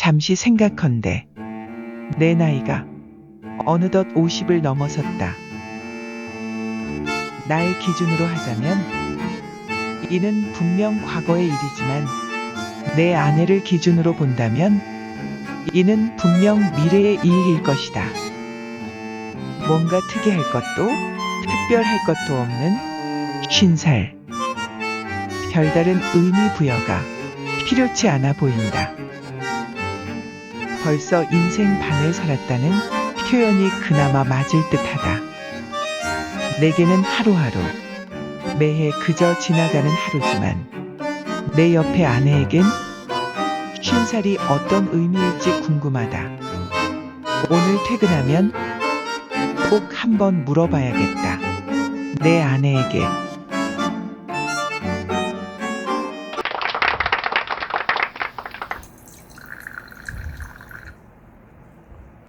잠시 생각컨대 내 나이가 어느덧 50을 넘어섰다. 나의 기준으로 하자면 이는 분명 과거의 일이지만 내 아내를 기준으로 본다면 이는 분명 미래의 일일 것이다. 뭔가 특이할 것도 특별할 것도 없는 쉰살. 별다른 의미 부여가 필요치 않아 보인다. 벌써 인생 반을 살았다는 표현이 그나마 맞을 듯하다. 내게는 하루하루 매해 그저 지나가는 하루지만 내 옆에 아내에겐 쉰살이 어떤 의미일지 궁금하다. 오늘 퇴근하면 꼭 한번 물어봐야겠다. 내 아내에게